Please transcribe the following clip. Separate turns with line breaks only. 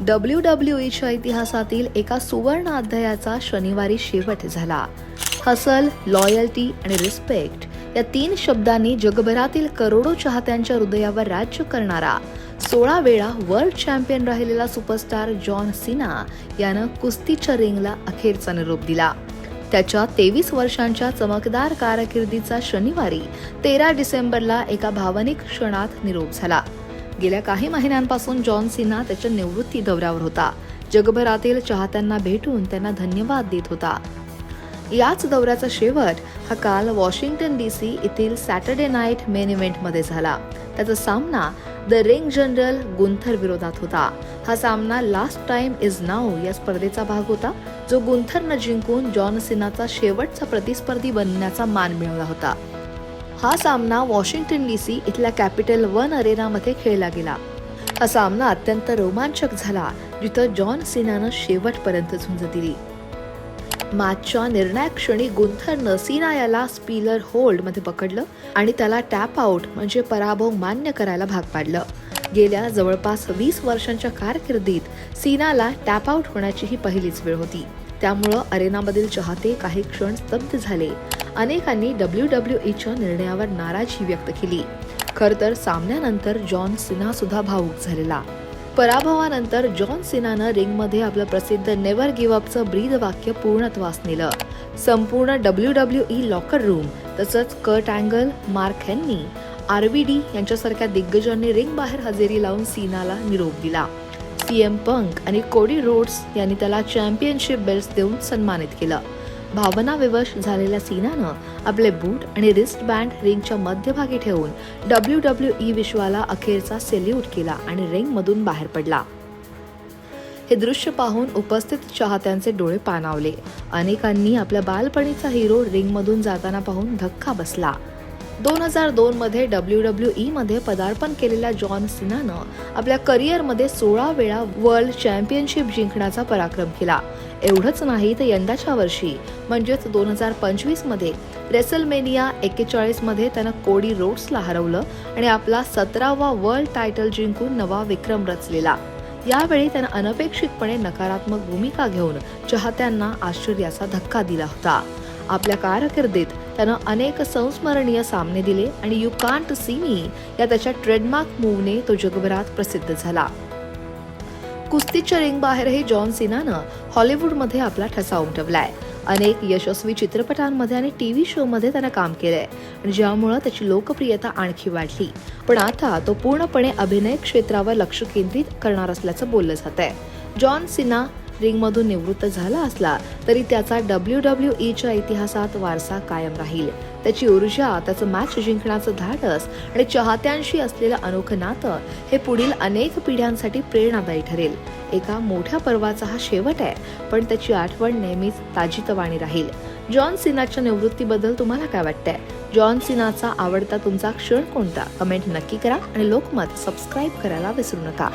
W W ईच्या इतिहासातील एका सुवर्ण अध्यायाचा शनिवारी शेवट झाला. हसल लॉयल्टी आणि रिस्पेक्ट या तीन शब्दांनी जगभरातील करोडो चाहत्यांच्या हृदयावर राज्य करणारा सोळा वेळा वर्ल्ड चॅम्पियन राहिलेला सुपरस्टार जॉन सिना यानं कुस्तीच्या रिंगला अखेरचा निरोप दिला. त्याच्या तेवीस वर्षांच्या चमकदार कारकिर्दीचा शनिवारी तेरा डिसेंबरला एका भावनिक क्षणात निरोप झाला. गेल्या काही महिन्यांपासून जॉन सिन्हा त्याच्या निवृत्ती दौऱ्यावर होता. जगभरातील चाहत्यांना भेटून त्यांना धन्यवाद देत होता. याच दौऱ्याचा शेवट हा काल वॉशिंग्टन डी सी येथील सॅटर्डे नाईट मेन इव्हेंटमध्ये झाला. त्याचा सामना द रिंग जनरल गुंथर विरोधात होता. हा सामना लास्ट टाइम इज नाऊ या स्पर्धेचा भाग होता जो गुंथरनं जिंकून जॉन सिन्हाचा शेवटचा प्रतिस्पर्धी बनण्याचा मान मिळवला होता. हा सामना वॉशिंग्टन डी सी इथल्या कॅपिटल वन अरेनामध्ये खेळला गेला. हा सामना अत्यंत रोमांचक झाला जिथं जॉन सिनानं शेवटपर्यंत झुंज दिली मॅचच्या निर्णायक क्षणी गुंथरनं सीना याला स्पीलर होल्डमध्ये पकडलं आणि त्याला टॅप आउट म्हणजे पराभव मान्य करायला भाग पाडलं. गेल्या जवळपास वीस वर्षांच्या कारकिर्दीत सीनाला टॅप आउट होण्याची ही पहिलीच वेळ होती. त्यामुळं अरेनामधील चाहते काही क्षण स्तब्ध झाले. अनेकांनी डब्ल्यू डब्ल्यू ईच्या निर्णयावर नाराजी व्यक्त केली. खरं तर सामन्यानंतर जॉन सिन्हा सुद्धा भावूक झालेला. पराभवानंतर जॉन सिनानं रिंगमध्ये आपलं प्रसिद्ध नेवर गिव्ह अपचं ब्रीद वाक्य पूर्णत्वास नेलं. संपूर्ण W W E locker room तसंच कर्ट अँगल मार्क हेन्नी डी यांच्यासारख्या दिग्गजांनी रिंग बाहेर हजेरी लावून सीनाला निरोप दिला. सी एम पंक आणि कोडी रोड्स यांनी त्याला चॅम्पियनशिप बेल्ट देऊन सन्मानित केलं. भावनाविवश झालेल्या सीनानं आपले बूट आणि रिस्ट बँड रिंगच्या मध्यभागी ठेवून डब्ल्यू डब्ल्यू ई विश्वाला अखेरचा सेल्यूट केला आणि रिंगमधून बाहेर पडला. हे दृश्य पाहून उपस्थित चाहत्यांचे डोळे पाणावले. अनेकांनी आपल्या बालपणीचा हिरो रिंगमधून जाताना पाहून धक्का बसला. दोन हजार दोनमध्ये डब्ल्यू डब्ल्यू ईमध्ये पदार्पण केलेल्या जॉन सिनानं आपल्या करिअरमध्ये सोळा वेळा वर्ल्ड चॅम्पियनशिप जिंकण्याचा पराक्रम केला. एवढंच नाही तर यंदाच्या वर्षी म्हणजेच दोन हजार पंचवीसमध्ये रेसलमेनिया एक्केचाळीसमध्ये त्यानं कोडी रोड्सला हरवलं आणि आपला सतरावा वर्ल्ड टायटल जिंकून नवा विक्रम रचलेला. यावेळी त्यानं अनपेक्षितपणे नकारात्मक भूमिका घेऊन चाहत्यांना आश्चर्याचा धक्का दिला होता. आपल्या कारकिर्दीत त्यानं अनेक संस्मरणीय सामने दिले आणि यू कांट सी मी या त्याच्या ट्रेडमार्क मूवने तो जगभरात प्रसिद्ध झाला. कुस्तीच्या रिंग बाहेरही जॉन सिनानं हॉलिवूडमध्ये आपला ठसा उमटवलाय अनेक यशस्वी चित्रपटांमध्ये आणि टीव्ही व्ही शोमध्ये त्यानं काम केलंय आणि ज्यामुळं त्याची लोकप्रियता आणखी वाढली. पण आता तो पूर्णपणे अभिनय क्षेत्रावर लक्ष केंद्रित करणार असल्याचं बोललं जात आहे जॉन सिन्हा रिंगमधून निवृत्त झाला असला तरी त्याचा डब्ल्यू डब्ल्यू ईच्या इतिहासात वारसा कायम राहील. त्याची ऊर्जा त्याचं मॅच जिंकण्याचं धाडस आणि चाहत्यांशी असलेलं अनोखं नातं हे पुढील अनेक पिढ्यांसाठी प्रेरणादायी ठरेल. एका मोठ्या पर्वाचा हा शेवट आहे पण त्याची आठवण नेहमीच ताजीतवाणी राहील. जॉन सिनाच्या निवृत्तीबद्दल तुम्हाला काय वाटतंय? जॉन सिनाचा आवडता तुमचा क्षण कोणता? कमेंट नक्की करा आणि लोकमत सबस्क्राईब करायला विसरू नका.